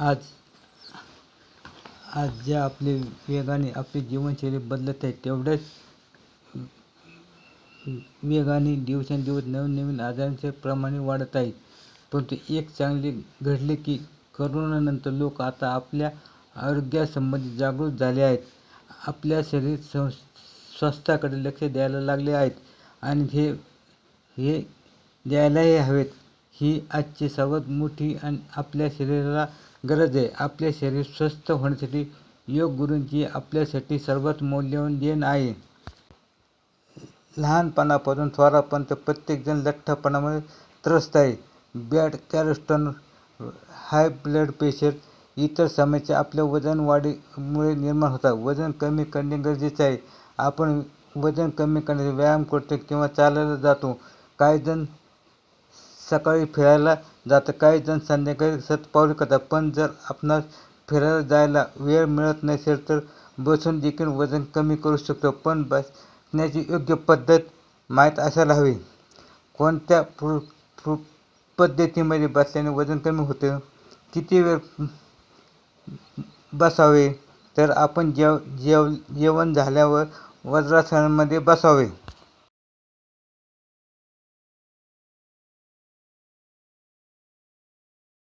आज आज ज्या आपले वेगाने आपली जीवनशैली बदलत आहे तेवढ्याच वेगाने दिवसेंदिवस नवीन नवीन आजारांचे प्रमाणे वाढत आहे. परंतु एक चांगले घडले की करोनानंतर लोक आता आपल्या आरोग्यासंबंधी जागरूक झाले आहेत. आपल्या शरीर सं स्वास्थ्याकडे लक्ष द्यायला लागले आहेत आणि हे हे द्यायलाही हवेत. ही आजची सर्वात मोठी आणि आपल्या शरीराला गरज आहे. आपले शरीर स्वस्थ होण्यासाठी योग गुरूंची आपल्यासाठी सर्वात मौल्यवान देण आहे. लहानपणापासून स्वारापर्यंत प्रत्येकजण लठ्ठपणामध्ये त्रस्त आहे. Bad cholesterol high blood pressure इतर समस्या आपल्या वजन वाढीमुळे निर्माण होतात. वजन कमी करणे गरजेचे आहे. आपण वजन कमी करण्यासाठी व्यायाम करतो किंवा चालायला जातो. काही जण सकाळी फिरायला जातं. काही जण संध्याकाळी सतपावली करतात. पण जर आपणास फिरायला जायला वेळ मिळत नसेल तर बसून देखील वजन कमी करू शकतो. पण बसण्याची योग्य पद्धत माहीत असायला हवी. कोणत्या प्र पु पद्धतीमध्ये बसल्याने वजन कमी होतं? किती वेळ बसावे? तर आपण जेव जेव जेवण झाल्यावर वज्रासनामध्ये बसावे.